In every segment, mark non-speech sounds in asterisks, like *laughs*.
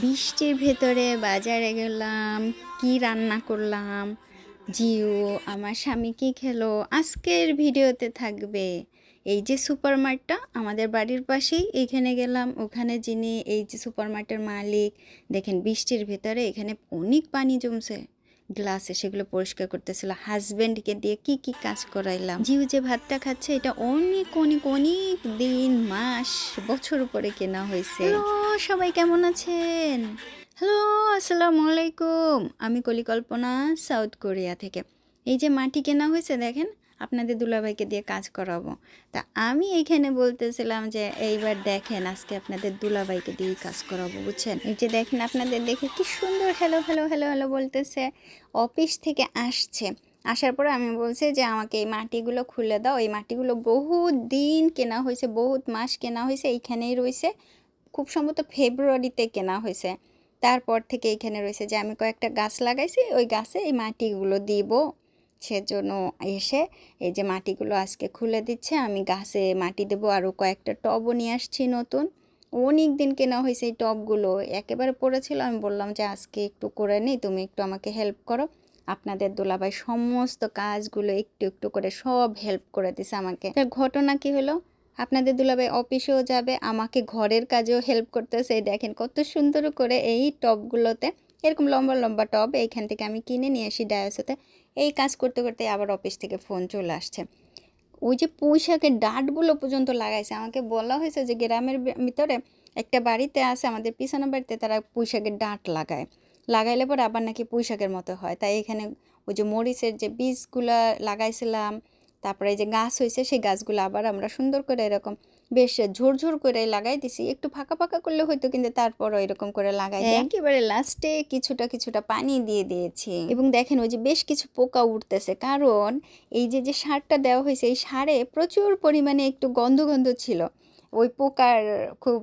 বৃষ্টির ভেতরে বাজারে গেলাম, কি রান্না করলাম, জিও, আমার স্বামী কি খেলো, আজকের ভিডিওতে থাকবে। এই যে সুপার মার্টটা আমাদের বাড়ির পাশেই, এখানে গেলাম, ওখানে যিনি এই যে সুপার মার্টের মালিক, দেখেন বৃষ্টির ভেতরে এখানে অনেক পানি জমছে। গ্লাসে সেগুলো পরিষ্কার করতেছিল। হাজবেন্ডকে দিয়ে কি কি কাজ করাইলাম? জিউ যে ভাতটা খাচ্ছে এটা অনেক অনেক অনেক দিন মাস বছর পরে কেনা হয়েছে। সবাই কেমন আছেন? হ্যালো আসসালামু আলাইকুম। আমি কলিকল্পনা সাউথ কোরিয়া থেকে। এই যে মাটি কেনা হয়েছে দেখেন আপনাদের দুলাভাইকে দিয়ে কাজ করাবো। তা আমি এইখানে বলতেছিলাম যে, এইবার দেখেন আজকে আপনাদের দুলাভাইকে দিয়ে কাজ করাবো, বুঝছেন? এই যে দেখেন আপনাদের দেখে কি সুন্দর হ্যালো হ্যালো হ্যালো হ্যালো বলতেছে, অফিস থেকে আসছে। আসার পরে আমি বলছি যে, আমাকে এই মাটিগুলো খুলে দাও। এই মাটিগুলো বহুত দিন কেনা হয়েছে, বহুত মাস কেনা হয়েছে, এইখানেই রয়েছে। খুব সম্ভবত ফেব্রুয়ারিতে কেনা হয়েছে। তারপর থেকে এইখানে রয়েছে যে, আমি কয়েকটা গাছ লাগাইছি, ওই গাছে এই মাটিগুলো দিব। সেজন্য এসে এই যে মাটিগুলো আজকে খুলে দিচ্ছে, আমি গাছে মাটি দেবো, আরও কয়েকটা টবও নিয়ে আসছি নতুন। অনেক দিন কেনা হয়েছে এই টবগুলো, একেবারে পড়েছিল, আমি বললাম যে আজকে একটু করে নিই, তুমি একটু আমাকে হেল্প করো। আপনাদের দোলাভাই সমস্ত কাজগুলো একটু একটু করে সব হেল্প করে দিছে আমাকে। ঘটনা কি হলো? আপনাদের দুলাভাই অফিসেও যাবে, আমাকে ঘরের কাজেও হেল্প করতেছে দেখেন কত সুন্দর করে এই টবগুলোতে, এরকম লম্বা লম্বা টব, এইখান থেকে আমি কিনে নিয়ে আসি ডায়াসোতে। এই কাজ করতে করতে আবার অফিস থেকে ফোন চলে আসছে। ওই যে পুঁই শাকের ডাঁটগুলো পর্যন্ত লাগাইছে। আমাকে বলা হয়েছে যে গ্রামের ভিতরে একটা বাড়িতে আছে, আমাদের পিছানো বাড়িতে তারা পুঁইশাকের ডাঁট লাগায়। লাগাইলে পর আবার নাকি পুঁইশাকের মতো হয়। তাই এখানে ওই যে মরিচের যে বীজগুলা লাগাইছিলাম, তারপরে যে গাছ হয়েছে সেই গাছগুলো আবার আমরা সুন্দর করে এরকম বেশ ঝোরঝোর করে লাগাই দিছি। একটু ফাঁকা ফাঁকা করলে হয়তো কিন্তু তারপরও এরকম করে লাগাই। একেবারে লাস্টে কিছুটা কিছুটা পানি দিয়ে দিয়েছি। এবং দেখেন ওই যে বেশ কিছু পোকা উঠতেছে কারণ এই যে যে সারটা দেওয়া হয়েছে এই সারে প্রচুর পরিমাণে একটু গন্ধ গন্ধ ছিল। ওই পোকার খুব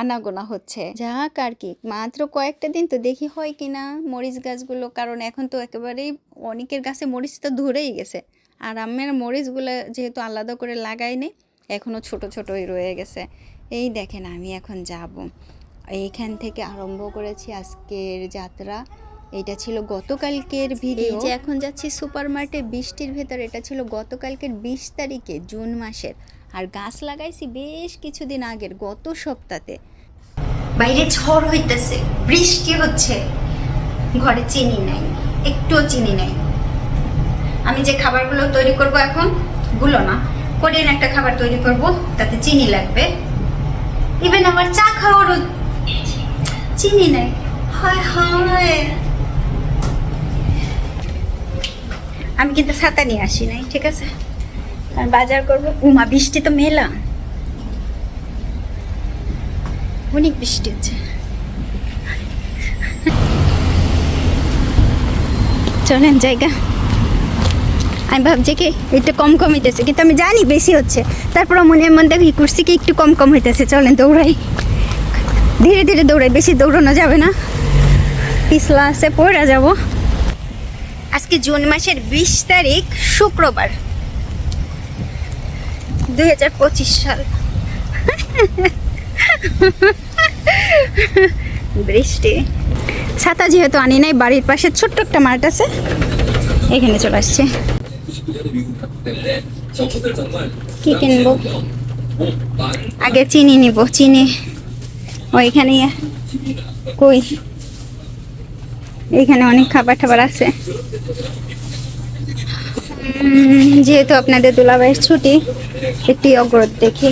আনাগোনা হচ্ছে। যাক আর কি মাত্র কয়েকটা দিন তো দেখি হয় কিনা মরিচ গাছগুলো কারণ এখন তো একেবারেই অনেকের গাছে মরিচ তো ধরেই গেছে। আর আমের মরিচগুলো যেহেতু আলাদা করে লাগাইনি এখনও ছোট ছোটই রয়ে গেছে। এই দেখেন আমি এখন যাব। এইখান থেকে আরম্ভ করেছি আজকের যাত্রা। এটা ছিল গতকালকের ভিডিও যে এখন যাচ্ছি সুপার মার্টে বৃষ্টির ভেতর এটা ছিল গতকালকের বিশ তারিখে জুন মাসের। আর গাছ লাগাইছি বেশ কিছুদিন আগের গত সপ্তাহে বাইরে ঝড় হইতেছে বৃষ্টি হচ্ছে। ঘরে চিনি নাই একটুও চিনি নাই। আমি যে খাবারগুলো তৈরি করব এখনগুলো না। কোরিয়ান একটা খাবার তৈরি করব, তাতে চিনি লাগবে। ইভেন আমার চা খাওয়ারও চিনি নাই। হায় হায়। আমি কিন্তু ছাতা নিয়ে আসি নাই, ঠিক আছে? কারণ বাজার করব। উমা, বৃষ্টি তো মেলা। অনেক বৃষ্টি হচ্ছে। চলেন জায়গা। আমি ভাবছি কি, একটু কম কম হইতেছে, কিন্তু আমি জানি বেশি হচ্ছে। তারপর মনে মধ্যে ই করছি কি, একটু কম কম হইতেছে, চলেন দৌড়াই। ধীরে ধীরে দৌড়াই, বেশি দৌড়ানো যাবে না। পিছলা আছে পড়া যাব। আজকে জুন মাসের বিশ তারিখ, শুক্রবার। দুই হাজার পঁচিশ সাল। বৃষ্টি। ছাতা যেহেতু আনি নাই, বাড়ির পাশে ছোট্ট একটা মাঠ আছে। এখানে চলে আসছে। কি কিনবো? আগে চিনি নিব, চিনি। ওইখানে কই? এইখানে অনেক খাবার টাবার আছে। যেহেতু আপনাদের দুলাভাইয়ের ছুটি, একটি অগ্রত দেখি।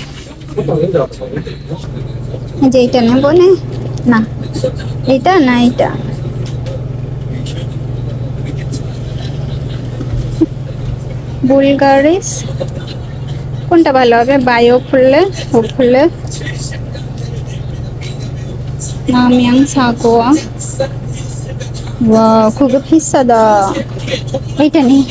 যে এইটা নেব না, এইটা না, এইটা। বুলগারিস কোনটা ভালো হবে? বায়ো ফুললে ও ফুললে নামিয়াং ওয়া খুব ফিসাদা। এইটা নেই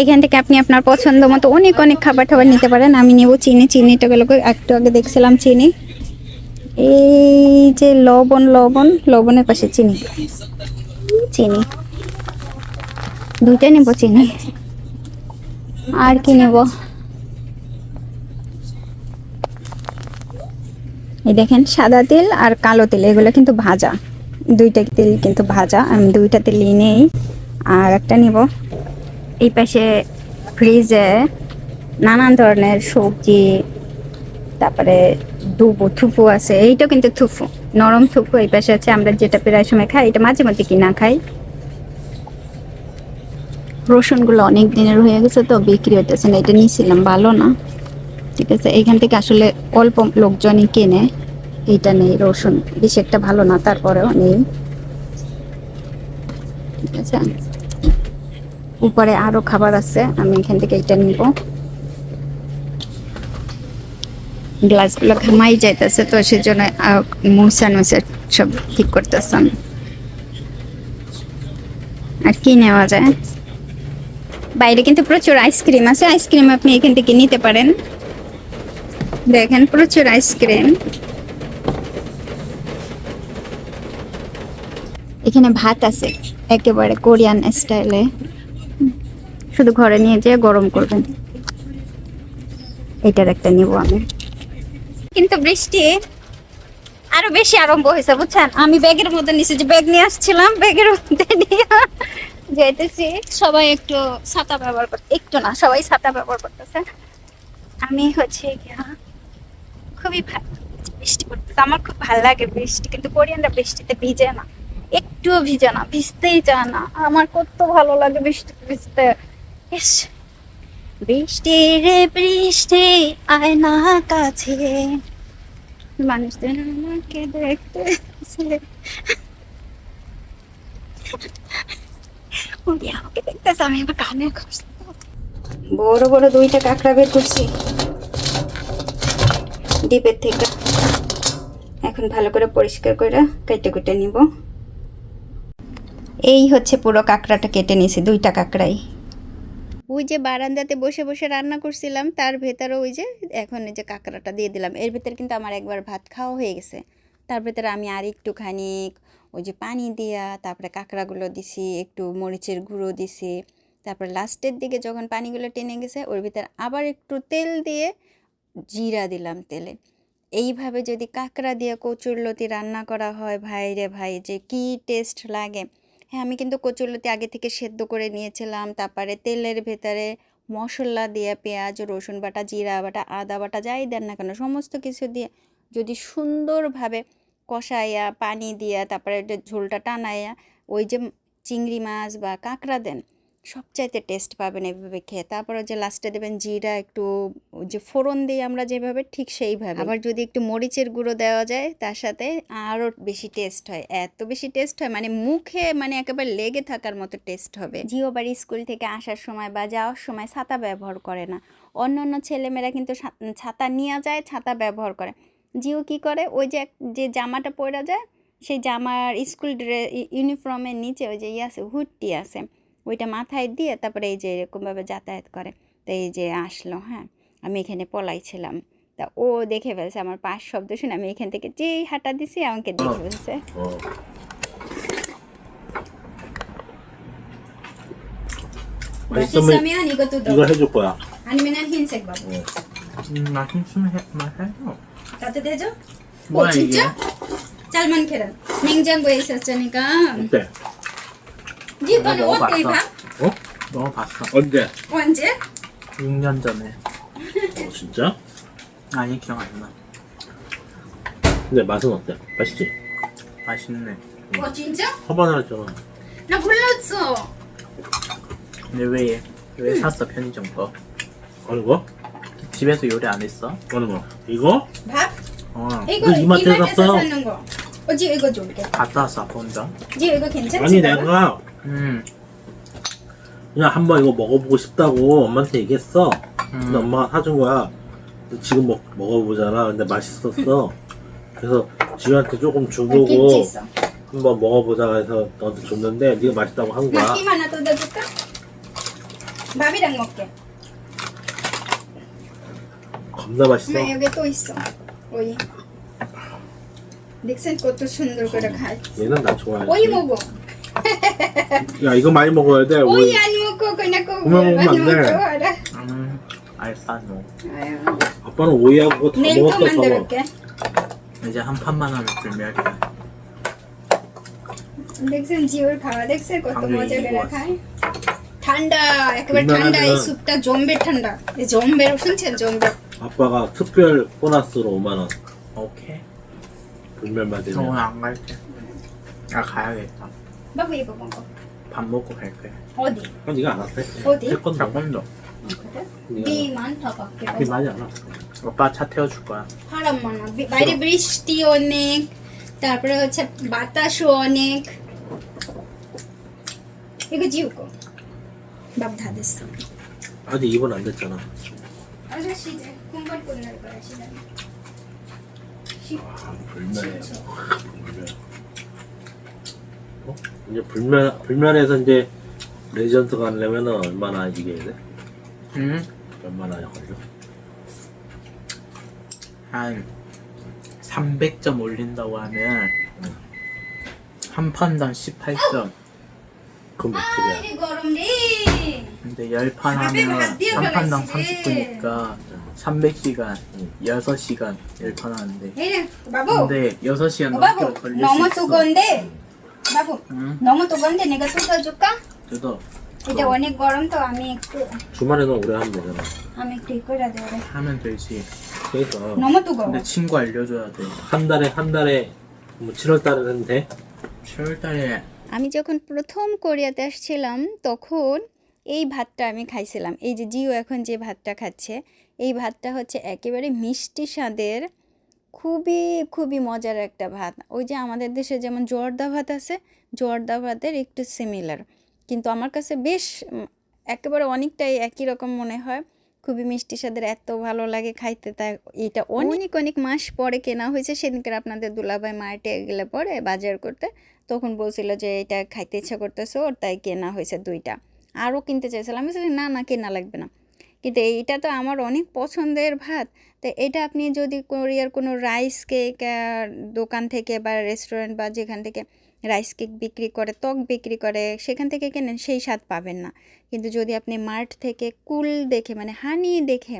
এখান থেকে আপনি আপনার পছন্দ মতো অনেক অনেক খাবার টাবার নিতে পারেন। আমি নেব চিনি। চিনিটা গেল একটু আগে দেখছিলাম চিনি। এই যে লবণ লবণ, লবণের পাশে চিনি। চিনি। দুইটা নেব চিনি। আর কি নেব? এই দেখেন, সাদা তেল আর কালো তেল, এগুলো কিন্তু ভাজা। দুইটা তেল কিন্তু ভাজা, আমি দুইটা তেল নেই আর একটা নিব। এই পাশে ফ্রিজে নানান ধরনের সবজি, তারপরে দুবো থুপু আছে এইটা কিন্তু থুপু, নরম থুপু। এই পাশে আছে আমরা যেটা প্রায় সময় খাই, এটা মাঝে মধ্যে কিনা খাই রসুনগুলো অনেক দিনের হয়ে গেছে তো বিক্রি হইতেছে না, এটা নিয়েছিলাম ভালো না। ঠিক আছে এখান থেকে আসলে অল্প লোকজনই কেনে, এইটা নেই, রসুন বেশি একটা ভালো না, তারপরেও নেই। ঠিক আছে। উপরে আরও খাবার আছে, আমি এখান থেকে এটা নিব। গ্লাসগুলো ঘামাই যাইতেছে তো, সেজন্য মুছা মুছা সব ঠিক করতেছেন আর কি নেওয়া যায়? বাইরে কিন্তু প্রচুর আইসক্রিম আছে। আইসক্রিম আপনি এখান থেকে নিতে পারেন। দেখেন, প্রচুর আইসক্রিম। এখানে ভাত আছে, একেবারে কোরিয়ান স্টাইলে। শুধু ঘরে নিয়ে যেয়ে গরম করবেন। এটার একটা নিব আমি। কিন্তু বৃষ্টি আরও বেশি আরম্ভ হয়েছে, বুঝছেন? আমি ব্যাগের মধ্যে নিচে যে ব্যাগ নিয়ে আসছিলাম, ব্যাগের মধ্যে নিয়ে যাইতেছি। সবাই একটু ছাতা ব্যবহার করতে একটু না, সবাই ছাতা ব্যবহার করতেছে। আমি হচ্ছে খুবই বৃষ্টি পড়তেছে। আমার খুব ভালো লাগে বৃষ্টি, কিন্তু কোরিয়ানরা বৃষ্টিতে ভিজে না। একটুও ভিজে না, ভিজতেই চায় না। আমার কত ভালো লাগে বৃষ্টিতে ভিজতে। ইস, বৃষ্টি রে বৃষ্টি আয় না কাছে। মানুষদের আমাকে দেখতে আমাকে দেখতেছে আমি এবার কানে বড় বড় দুইটা কাঁকড়া বের করছি। ডিপের থেকে। এখন ভালো করে পরিষ্কার করে কেটে কেটে নিব। এই হচ্ছে পুরো কাঁকড়াটা কেটে নিয়েছি দুইটা কাঁকড়াই। ওই যে বারান্দাতে বসে বসে রান্না করছিলাম তার ভেতরে ওই যে এখন এই যে কাঁকড়াটা দিয়ে দিলাম। এর ভিতরে কিন্তু আমার একবার ভাত খাওয়া হয়ে গেছে। তার ভেতরে আমি আর একটুখানি ওই যে পানি দিয়া, তারপরে কাঁকড়াগুলো দিছি, একটু মরিচের গুঁড়ো দিছি, তারপরে লাস্টের দিকে যখন পানিগুলো টেনে গেছে, ওর ভিতরে আবার একটু তেল দিয়ে জিরা দিলাম তেলে। এইভাবে যদি কাঁকড়া দিয়ে কচুরলতি রান্না করা হয়, ভাই রে ভাই, যে কি টেস্ট লাগে। হ্যাঁ আমি কিন্তু কচুরলতি আগে থেকে সেদ্ধ করে নিয়েছিলাম, তারপরে তেলের ভেতরে মশলা দিয়ে পেঁয়াজ, রসুন বাটা, জিরা বাটা, আদা বাটা, যাই দেন না কেন, সমস্ত কিছু দিয়ে যদি সুন্দরভাবে কষাইয়া, পানি দিয়া, তারপরে ঝোলটা টানাইয়া, ওই যে চিংড়ি মাছ বা কাঁকড়া দেন, সবচাইতে টেস্ট পাবেন এভাবে খেয়ে। তারপরে যে লাস্টে দেবেন জিরা, একটু যে ফোড়ন দিই আমরা যেভাবে, ঠিক সেইভাবে। আবার যদি একটু মরিচের গুঁড়ো দেওয়া যায়, তার সাথে আরও বেশি টেস্ট হয়। এত বেশি টেস্ট হয় মানে মুখে মানে একেবারে লেগে থাকার মতো টেস্ট হবে। জিও বাড়ি স্কুল থেকে আসার সময় বা যাওয়ার সময় ছাতা ব্যবহার করে না। অন্য অন্য ছেলেমেয়েরা কিন্তু ছাতা নিয়ে যায়, ছাতা ব্যবহার করে। জিও কি করে? ওই যে যে জামাটা পরা যায় সেই জামার স্কুল ড্রেস ইউনিফর্মের নিচে ওই যে ইয়ে আছে হুডটি আছে ওইটা মাথায় দিয়ে তারপরে এই যে এরকমভাবে যাতায়াত করে। তো এই যে আসলো হ্যাঁ আমি এখানে পলাইছিলাম। তা ও দেখে ফেলছে আমার পাশ শব্দ শুনে আমি এখান থেকে যেই হাঁটা দিছি আমাকে দেখে ফেলছে। Basta may... Basta 따뜻해져? 뭐야 어 진짜? 짤만 계란 냉장고에 있었으니까 어때? 네 거는 먹어봤어. 어때 봐? 어? 먹어봤어. 언제? 언제? 6년 전에. 어, 진짜? 아니 기억 안 나. 근데 맛은 어때? 맛있지? 맛있네. 어 진짜? 허반하잖아. 나 몰랐어 근데 왜, 왜 샀어 편의점 거? 어느 거? 집에서 요리 안 했어? 어느 거? 이거? 밥? 어. 이거 너 이마트에 이마트에서 갔어? 사는 거 어, 지금 이거 줄게 갔다 왔어 아빠 혼자. 지금 이거 괜찮지? 아니? 내가 음. 그냥 한번 이거 먹어보고 싶다고 엄마한테 얘기했어. 근데 음. 엄마가 사준 거야. 근데 지금 먹, 먹어보잖아. 근데 맛있었어. 그래서 지우한테 조금 어, 주고 있어 한번 먹어보자 해서 너한테 줬는데 네가 맛있다고 한 거야. 나 김 하나 더 넣어줄까? 밥이랑 먹게 겁나 맛있어. 엄마 여기 또 있어. 오이. 닉슨 것도 순들그릇 얘는 나 좋아해. 오이 먹어. *laughs* 야 이거 많이 먹어야 돼. 오이, 오이 안 먹고 그냥 그거 그만 먹으면 음, 알파노. 뭐. 아빠는 오이하고 다 먹었다 저거. 만들게. 이제 한 판만 하면 불멸이야. 넥슨 지울 가. 넥슨 것도 모자라 가. 탄다. 그걸 탄다. 이 숲다 좀비 탄다. 이 좀비로 순천 좀비. 아빠가 특별 보너스로 5만 원 오케이. 불멸 저 오늘 맞으면 안 갈게. 아 가야겠다. বাবু 이거 먹어 밥 먹고 갈게. 어디 그럼 네가 안 왔대 어디? 태권도 잠깐만. 비 많다 밖에 비 많이 안 와. 오빠 차 태워줄 거야. হারাম মানা বি- বাইরে বৃষ্টি অনেক তারপরে হচ্ছে বাতাসও অনেক 이거 지우고 밥 다 됐어 아직 입은 안 됐잖아 아저씨 이제 공부할 끝날 거야 시간 아, 불멸 어? 이제 불멸 불멸에서 이제 레전드 가려면은 얼마나 이겨야 돼? 응? 얼마나 걸려? 한 300점 올린다고 하면 한 판당 18점. 아이 গরম 근데 열판 하면 한 판당 30분이니까 300시간, 6시간 열판 하는데. এই রে বাবু 근데 6시간 어, 넘게 바보 걸릴 너무 수 있어. 뜨거운데? 바보. 너무 뜨거운데 내가 쏟아줄까? 뜯어. 이제 어. 원이 걸음도 또 আমি 주말에는 오래 하면 되잖아. আমি 이 করে 돼. 하면 되지. 그래서. 너무 뜨거워. 근데 친구 알려줘야 돼 한 달에 한 달에 뭐 7월 달에는 돼. 7월달에 আমি যখন প্রথম কোরিয়াতে আসছিলাম, তখন এই ভাতটা আমি খাইছিলাম। এই যে জিও এখন যে ভাতটা খাচ্ছে, এই ভাতটা হচ্ছে একেবারে মিষ্টি স্বাদের, খুবই খুবই মজার একটা ভাত। ওই যে আমাদের দেশে যেমন জর্দা ভাত আছে, জর্দা ভাতের একটু সিমিলার কিন্তু আমার কাছে বেশ একেবারে অনেকটাই একই রকম মনে হয়। খুবই মিষ্টি স্বাদের, এত ভালো লাগে খাইতে, তাই এটা অনেক অনেক মাস পরে কেনা হয়েছে। সেদিনকার আপনাদের দুলাভাই মার্টে গেলে পরে বাজার করতে তখন বলছিল যে এটা খাইতে ইচ্ছা করতেছে ওর তাই কেনা হয়েছে দুইটা। আরও কিনতে চাইছিলাম আমি বলছি, না না কেনা লাগবে না। কিন্তু এইটা তো আমার অনেক পছন্দের ভাত। তো এটা আপনি যদি কোরিয়ার কোনো রাইস কেক দোকান থেকে বা রেস্টুরেন্ট বা যেখান থেকে রাইস কেক বিক্রি করে ত্বক বিক্রি করে সেখান থেকে কেনেন সেই স্বাদ পাবেন না। কিন্তু যদি আপনি মার্ট থেকে কুল দেখে মানে হানি দেখে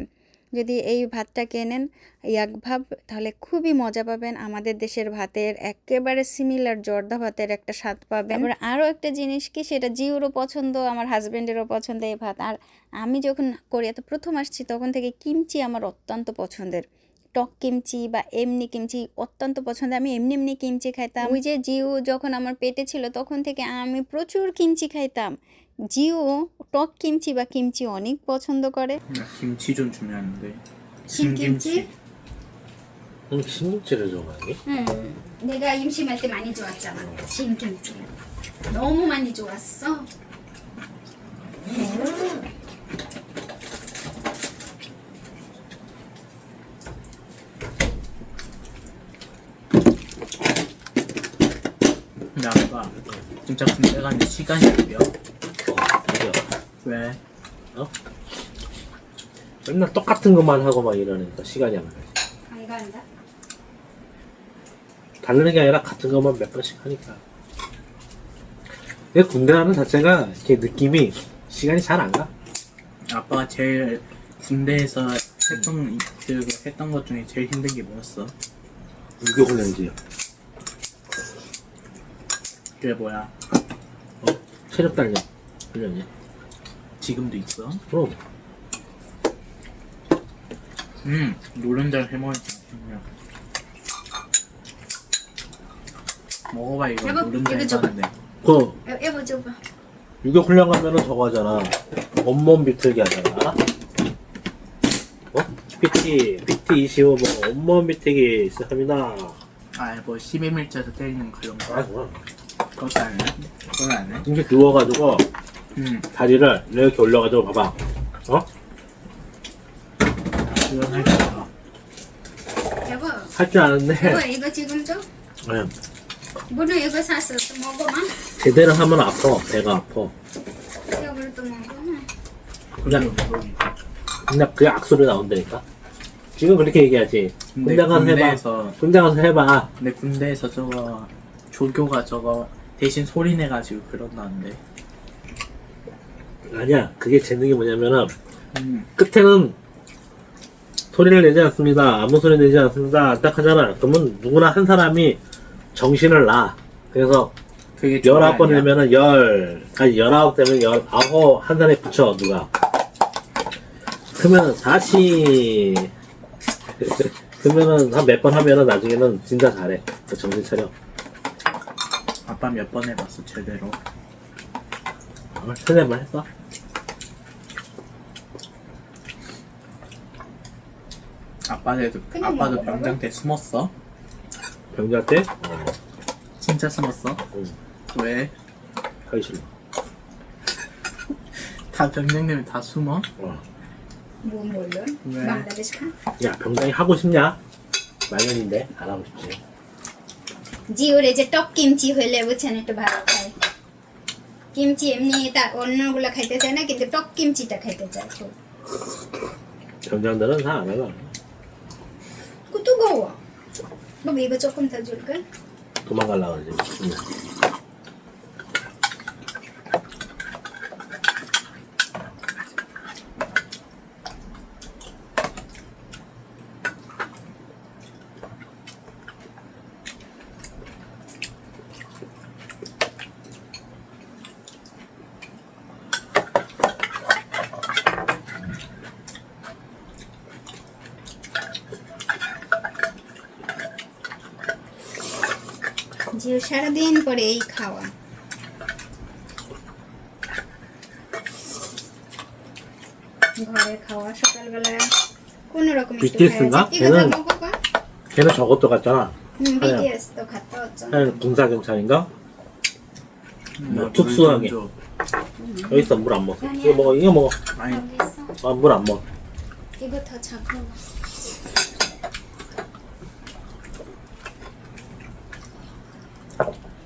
যদি এই ভাতটা কেনেন ইয়াক ভাব, তাহলে খুবই মজা পাবেন। আমাদের দেশের ভাতের একেবারে সিমিলার জর্দা ভাতের একটা স্বাদ পাবেন। তারপর আরও একটা জিনিস কি, সেটা জিওরও পছন্দ, আমার হাজব্যান্ডেরও পছন্দ এই ভাত। আর আমি যখন কোরিয়াতে প্রথম আসছি, তখন থেকে কিমচি আমার অত্যন্ত পছন্দের। টক কিমচি বা এমনি কিমচি অত্যন্ত পছন্দ আমি এমনি এমনি কিমচি খাইতাম। ওই যে জিও যখন আমার পেটে ছিল, তখন থেকে আমি প্রচুর কিমচি খাইতাম। জিও টক কিমচি বা কিমচি অনেক পছন্দ করে 나 김치 좀 준비하는데. 신김치? 응, 신김치를 좋아하니? 응 내가 임신할 때 많이 좋았잖아 신김치 너무 많이 좋았어 근데 아빠 진짜 군대 가는 시간이 어디야? 어, 맞아. 왜? 맨날 똑같은 것만 하고 막 이러니까 시간이 안 가지. 안 간다 다르는 게 아니라 같은 것만 몇 번씩 하니까. 내 군대 가는 자체가 이렇게 느낌이 시간이 잘 안 가. 아빠가 제일 군대에서 했던 그 했던 것 중에 제일 힘든 게 뭐였어? 유교 훈련이지. 그게 뭐야? 어, 체력 단련 훈련이. 지금도 있어? 그럼 음 노른자를 해먹었잖아 그냥. 먹어봐 이거 노른자 이거 줘봐. 해봤는데 그 여- 여보 줘봐 유교 훈련 가면은 저거 하잖아. 온몸 비틀기 하잖아. 어? PT, PT 25번 온몸 비틀기 시작합니다. 아 뭐 12밀자에서 때리는 그런 거 아, 그거. 그것도 안 해? 그건 안 해? 이렇게 누워가지고 응 다리를 이렇게 올려가지고 봐봐. 어? 할 여보 할줄 아는데 여보 이거 지금 줘 네, 물은 이거 샀어 또 먹어봐 제대로 하면 아파. 배가 아파. 여보를 또 먹어 그냥 그냥 그 악소리 나온다니까. 지금 그렇게 얘기하지. 근데 군대 가서 해봐. 군대에서 군대 가서 해봐. 근데 군대에서 저거 조교가 저거 대신 소리 내가지고 그런다는데 아니야. 그게 재능이 뭐냐면은 음 끝에는 소리를 내지 않습니다. 아무 소리 내지 않습니다. 딱 하잖아. 그러면 누구나 한 사람이 정신을 놔. 그래서 그게 열아홉 번 아니야? 되면은 열, 아니 열아홉 되면 열아홉 한 사람에 붙여 누가. 그러면 다시 *laughs* 그러면은 한 몇 번 하면은 나중에는 진짜 잘해. 그 정신 차려. 아빠 몇 번 해봤어 제대로 어, 세네 번 했어. 아빠도 그냥 아빠도 먹어, 병장 때 숨었어? 병자 때 어, 진짜 숨었어? 응, 왜? 하기 싫어. *laughs* 다 병장 되면 다 숨어? 어. 뭐 뭘로? 왜? বাংলাদেশ খা 야 병장이 하고 싶냐? 말년인데 안 하고 싶지. জিওর এই যে টক কিমচি হইলে বুঝছেন একটু ভালো খায় কিমচি এমনি তা অন্যগুলো খাইতে চায় না কিন্তু টক কিমচিটা খাইতে চায় খুব। কুতু গো বাবা এবার চকম তা জোর কর তোমাকে লাগাল সারাদিন পরে এই খাওয়া ঘরে খাওয়া সকালবেলা কোন রকম একটু BTS খাওয়া 인가? যায়। 이거 다 걔는- 먹어봐. 걔는 저것도 같잖아. 응, BTS 또 갔다 왔죠. 걔는 군사 경찰인가? 뭐 나 특수하게. 물 좀 줘. 여기 있어 물 안 먹어. 이거 먹어 이거 먹어. 아니 여기 있어. 아 물 안 먹어. 이거 더 작고.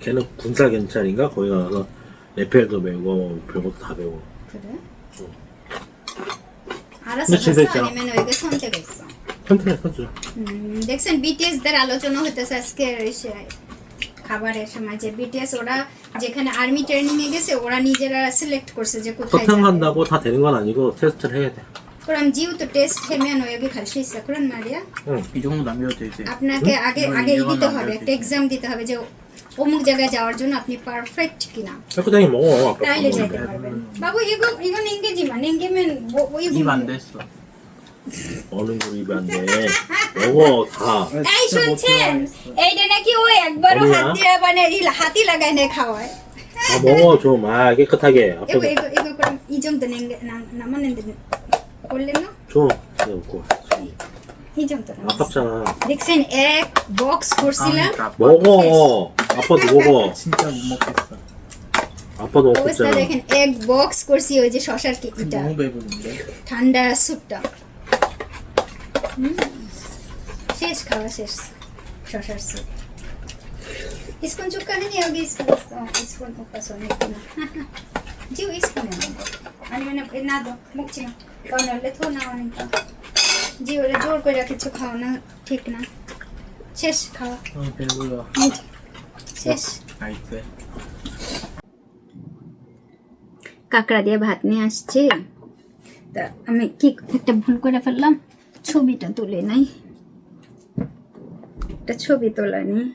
걔는 군사 경찰인가? 거기 가서 레펠도 배우고 별것도 다 배우고. 그래? 응. 알아서 근데 집에 갔어? 있잖아. 아니면 여기 선택 있어? 선택해 선택. হুম, দেখছেন বিটিএস দের আলোচনা হইতেছে আজকে এসে খাবারের সময় যে বিটিএস ওরা যেখানে আর্মি ট্রেনিং এ গেছে ওরা নিজেরা সিলেক্ট করছে যে কোথায় 서탕 যাবে 간다고 다 되는 건 아니고 테스트를 해야 돼. 그럼 지우도 টেস্ট হেমেন 여기 갈 수 있어 그런 말이야 응. 이 정도 남겨도 되지 আপনাকে আগে 응, আগে ই 이건 দিতে 안 হবে 돼도 একটা 되지. এক্সাম দিতে হবে যে অমুক জায়গায় যাওয়ার জন্য আপনি পারফেক্ট কিনা 깨끗하게 먹어. 아까 তাইলে 먹었는데. যেতে পারবেন বাবু 이거 이건 인게지만 인게면 뭐 이거 입 안 됐어 어느 거 입에 안 돼. 먹어 다. এই শুনছেন এইটা নাকি ও একবারও 어디야? হাত দিয়ে মানে ই- হাতি লাগায় না খাওয়ায় 다 먹어 좀. 아 깨끗하게. 아빠 이거 이거 이거 그럼 이 정도 냉게 나 남았는데 করলেন না 좀. 이거 먹고. 이 정도 남았어 아깝잖아. দেখছেন এক বক্স করছিলাম 아, 아빠 먹어. 아빠도 먹어. 진짜 못 먹겠어 아빠도 먹고 অবস্থা 있잖아. দেখেন এক বক্স করছি ওই যে শশার কি এটা 너무 배부른데 ঠান্ডা স্যুপটা হুম। শেষ খাওয়া শেষ শশার স্যুপ স্পুন চুক্কা নেই আগে স্পুন স্পুন উপাস জিও স্পুন আমি মানে এ না দাও মুখছি না কারণ হলে থো না অনেক জি ওরে জোর করে কিছু খাও না ঠিক না। শেষ খাওয়া। শেষ। কাঁকড়া দিয়ে ভাত নিয়ে আসছে। তা আমি কি একটা ভুল করে ফেললাম? ছবিটা তুলে নাই। একটা ছবি তোলা নেই।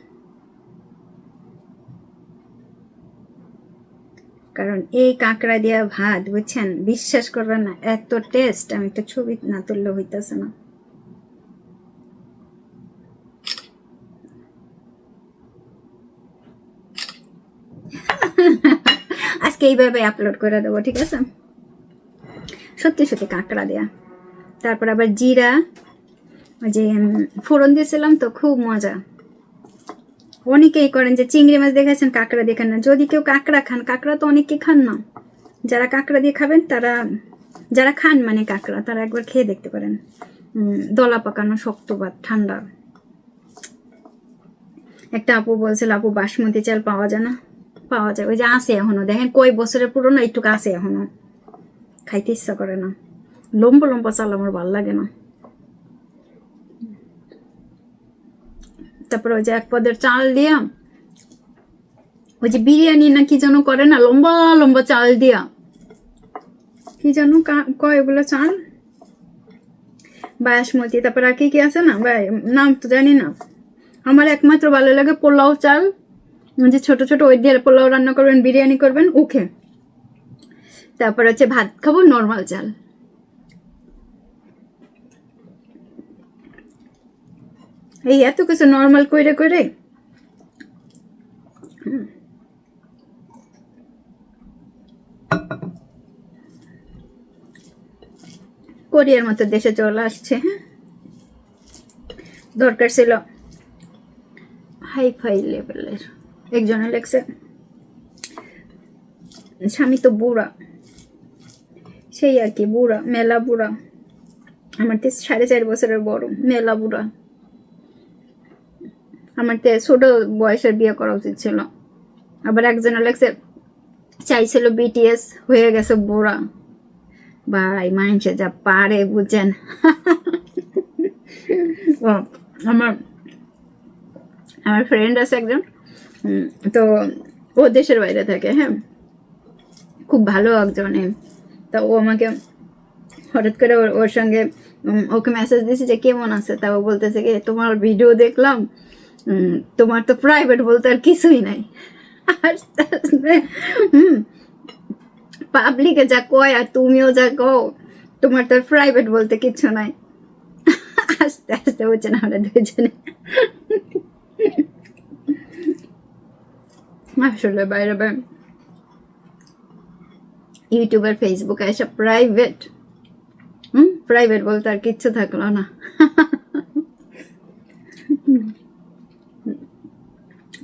কারণ এই কাঁকড়া দিয়া ভাত, বুঝছেন? বিশ্বাস করবেন না, এত টেস্ট আমি একটা ছবি না তুললে হইতেছে না। *laughs* আজকে এইভাবে আপলোড করে দেবো, ঠিক আছে? সত্যি সত্যি কাঁকড়া দেয়া। তারপর আবার জিরা, ওই যে ফোড়ন দিয়েছিলাম তো, খুব মজা। অনেকেই করেন যে চিংড়ি মাছ দেখেছেন কাঁকড়া দিয়ে না। যদি কেউ কাঁকড়া খান, কাঁকড়া তো অনেকে খান না। যারা কাঁকড়া দিয়ে খাবেন, তারা, যারা খান মানে কাঁকড়া, তারা একবার খেয়ে দেখতে পারেন। দলা পাকানো, শক্ত বা ঠান্ডা। একটা আপু বলছিল, আপু, বাসমতি চাল পাওয়া যায় না? পাওয়া যায়। ওই যে আছে এখনও। দেখেন কয় বছরের পুরনো একটু আছে এখনও। খাইতে ইচ্ছা করে না। লম্বা লম্বা চাল আমার ভালো লাগে না। তারপরে ওই যে এক পদের চাল দিয়া, ওই যে বিরিয়ানি না কি যেন করে না, লম্বা লম্বা চাল দিয়া। কি যেন কয় ওগুলো চাল? বায়াসমতি তারপর আর কি কি আছে না? নাম তো জানি না। আমার একমাত্র ভালো লাগে পোলাও চাল। যে ছোট ছোট ওই দিয়ে পোলাও রান্না করবেন, বিরিয়ানি করবেন, ওকে। তারপর হচ্ছে ভাত খাব, নর্মাল চাল। এই এত কিছু নর্মাল কইরে হুম। কোরিয়ার মতো দেশে চলে আসছে হ্যাঁ? দরকার ছিল হাই ফাই লেভেলের একজনে লেখছে, স্বামী তো বুড়া, সেই আর কি বুড়া, মেলা বুড়া। আমার তো সাড়ে চার বছরের বড়, মেলা বুড়া। আমার তো ছোট বয়সের বিয়ে করা উচিত ছিল। আবার একজনে লেখছে চাইছিল বিটিএস হয়ে গেছে বুড়া। ভাই মানুষে যা পারে বুঝেন আমার আমার ফ্রেন্ড আছে একজন তো ও দেশের বাইরে থাকে হ্যাঁ? খুব ভালো একজন। তা ও আমাকে হঠাৎ করে ওর সঙ্গে ওকে মেসেজ দিয়েছে যে, কেমন আছে? তা ও বলতেছে কি, তোমার ভিডিও দেখলাম তোমার তো প্রাইভেট বলতে আর কিছুই নাই। আস্তে হুম পাবলিকে যা কয় আর তুমিও যা কও, তোমার তো প্রাইভেট বলতে কিচ্ছু নাই। আস্তে আস্তে হচ্ছে না আমরা দুজনে আসলে বাইরে বাইরে। ইউটিউব আর ফেসবুক এসব প্রাইভেট হুম প্রাইভেট বলতে আর কিচ্ছু থাকল না।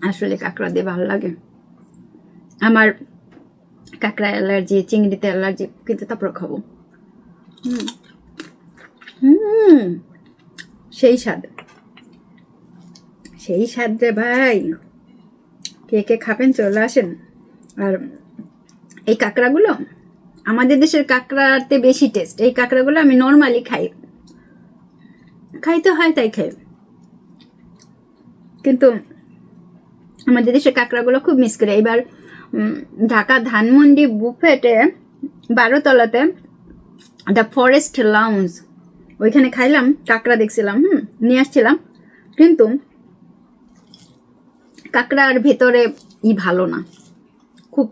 আসলে কাঁকড়া দিয়ে ভালো লাগে। আমার কাঁকড়া অ্যালার্জি, চিংড়িতে অ্যালার্জি, কিন্তু তারপর খাব। হুম। সেই স্বাদ। সেই স্বাদ রে ভাই। কে কে খাবেন চলে আসেন। আর এই কাঁকড়াগুলো, আমাদের দেশের কাঁকড়াতে বেশি টেস্ট এই কাঁকড়াগুলো আমি নর্মালি খাই। খাইতে হয় তাই খাই। কিন্তু আমাদের দেশের কাঁকড়াগুলো খুব মিস করে। এবার ঢাকা ধানমন্ডি বুফেটে বারোতলাতে দ্য ফরেস্ট লাউন্স ওইখানে খাইলাম, কাঁকড়া দেখছিলাম, হুম, নিয়ে আসছিলাম। কিন্তু কাঁকড়ার ভেতরে ই ভালো না। খুব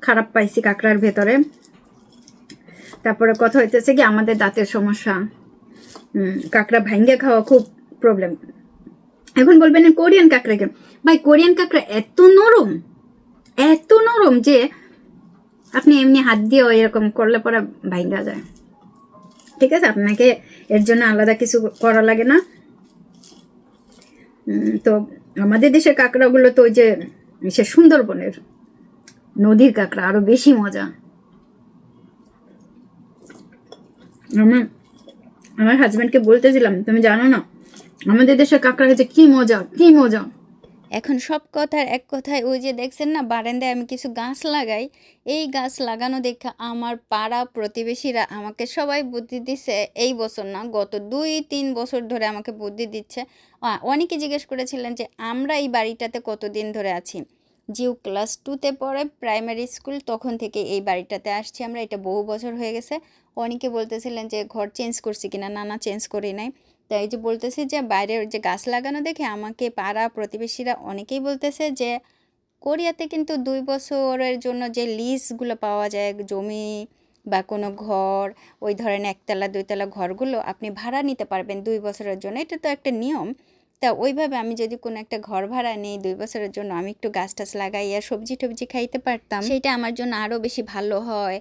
খারাপ পাইছি কাঁকড়ার ভেতরে। তারপরে কথা হইতেছে কি, আমাদের দাঁতের সমস্যা। কাঁকড়া ভাঙ্গে খাওয়া খুব প্রবলেম এখন বলবেন কোরিয়ান কাঁকড়াকে ভাই, কোরিয়ান কাঁকড়া এত নরম এত নরম যে আপনি এমনি হাত দিয়ে এরকম করলে পরে ভাঙ্গা যায়। ঠিক আছে, আপনাকে এর জন্য আলাদা কিছু করা লাগে না। তো আমাদের দেশের কাঁকড়াগুলো তো ওই যে, সে সুন্দরবনের নদীর কাঁকড়া, আরও বেশি মজা। আমার আমার হাজব্যান্ডকে বলতেছিলাম তুমি জানো না? আমাদের দেশে কাঁকড়া খেতে কি মজা কি মজা। এখন সব কথার এক কথায় ওই যে দেখছেন না, বারান্দায় আমি কিছু গাছ লাগাই। এই গাছ লাগানো দেখে আমার পাড়া প্রতিবেশীরা আমাকে সবাই বুদ্ধি দিচ্ছে এই বছর না, গত দুই, তিন বছর ধরে আমাকে বুদ্ধি দিচ্ছে। অনেকে জিজ্ঞেস করেছিলেন যে, আমরা এই বাড়িটাতে কতদিন ধরে আছি? জিও ক্লাস টুতে পড়ে প্রাইমারি স্কুল, তখন থেকে এই বাড়িটাতে আসছি আমরা। এটা বহু বছর হয়ে গেছে। অনেকে বলতেছিলেন যে, ঘর চেঞ্জ করছি কিনা? না না, চেঞ্জ করি নাই। তাই যে বলতেছি যে বাইরের যে গাছ লাগানো দেখে আমাকে পাড়া প্রতিবেশীরা অনেকেই বলতেছে যে কোরিয়াতে কিন্তু দুই বছরের জন্য যে লিজগুলো পাওয়া যায়, জমি বা কোনো ঘর, ওই ধরেন একতলা, দুইতলা ঘরগুলো আপনি ভাড়া নিতে পারবেন দুই বছরের জন্য। এটা তো একটা নিয়ম। তা ওইভাবে আমি যদি কোনো একটা ঘর ভাড়া নিই দুই বছরের জন্য, আমি একটু গাছ টাছ লাগাইয়া সবজি টবজি খাইতে পারতাম। সেটা আমার জন্য আরও বেশি ভালো হয়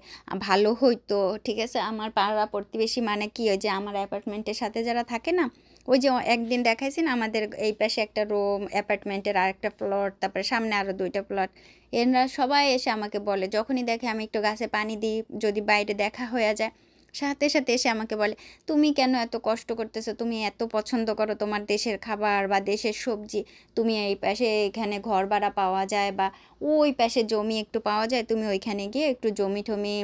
ভালো হইতো, ঠিক আছে? আমার পাড়া প্রতিবেশী মানে কি ওই যে আমার অ্যাপার্টমেন্টের সাথে যারা থাকে না, ওই যে একদিন দেখাইছি না আমাদের এই পাশে একটা রুম অ্যাপার্টমেন্টের আর একটা প্লট তারপরে সামনে আরও দুইটা প্লট এরা সবাই এসে আমাকে বলে, যখনই দেখে আমি একটু গাছে পানি দিই, যদি বাইরে দেখা হয়ে যায়। সাথে সাথে এসে আমাকে বলে, তুমি কেন এত কষ্ট করতেছো? তুমি এত পছন্দ করো তোমার দেশের খাবার বা দেশের সবজি। তুমি এই পাশে এখানে ঘর ভাড়া পাওয়া যায় বা ওই পাশে জমি একটু পাওয়া যায়, তুমি ওইখানে গিয়ে একটু জমি টমি,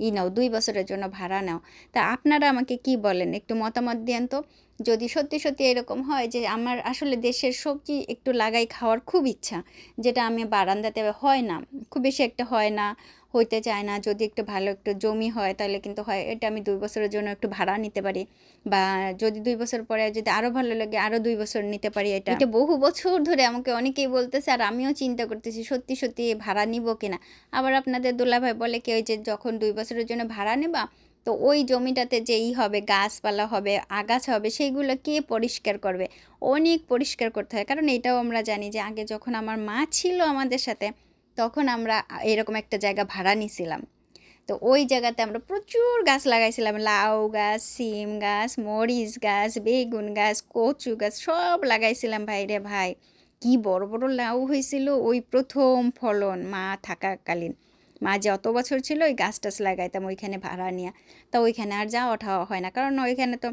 ই নাও, দুই বছরের জন্য ভাড়া নাও। তা আপনারা আমাকে কি বলেন? একটু মতামত দেন তো। যদি সত্যি সত্যি এরকম হয় যে আমার আসলে দেশের সবজি একটু লাগাই খাওয়ার খুব ইচ্ছা, যেটা আমি বারান্দাতে হয় না, খুব বেশি একটা হয় না হইতে চায় না। যদি একটু ভালো একটু জমি হয়, তাহলে কিন্তু হয়, এটা আমি দুই বছরের জন্য একটু ভাড়া নিতে পারি। বা যদি দুই বছর পরে যদি আরও ভালো লাগে আরও দুই বছর নিতে পারি এটা। এটা বহু বছর ধরে আমাকে অনেকেই বলতেছে, আর আমিও চিন্তা করতেছি, সত্যি সত্যি ভাড়া নিব কিনা। আবার আপনাদের দুলাভাই বলে কি, ওই যে যখন দুই বছরের জন্য ভাড়া নেবা, তো ওই জমিটাতে যেই হবে, গাছপালা হবে, আগাছা হবে, সেইগুলো কে পরিষ্কার করবে? অনেক পরিষ্কার করতে হয়। কারণ এটাও আমরা জানি যে আগে যখন আমার মা ছিল আমাদের সাথে তখন আমরা এরকম একটা জায়গা ভাড়া নিছিলাম। তো ওই জায়গাতে আমরা প্রচুর গাছ লাগাইছিলাম। লাউ গাছ, সিম গাছ, মরিচ গাছ, বেগুন গাছ, কচু গাছ, সব লাগাইছিলাম। ভাইরে ভাই, কি বড় বড় লাউ হয়েছিল ওই প্রথম ফলন মা থাকাকালীন। মা যত বছর ছিল, ওই গাছ টাছ লাগাইতাম ওইখানে ভাড়া নিয়ে। তা ওইখানে আর যাওয়া ওঠাওয়া হয় না। কারণ ওইখানে তো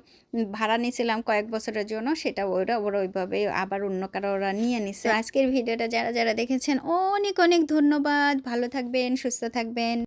ভাড়া নিয়েছিলাম কয়েক বছরের জন্য, সেটা ওরা ওরা ওইভাবে আবার অন্য কারও ওরা নিয়ে নিছে। আজকের ভিডিওটা যারা যারা দেখেছেন, অনেক অনেক ধন্যবাদ। ভালো থাকবেন, সুস্থ থাকবেন।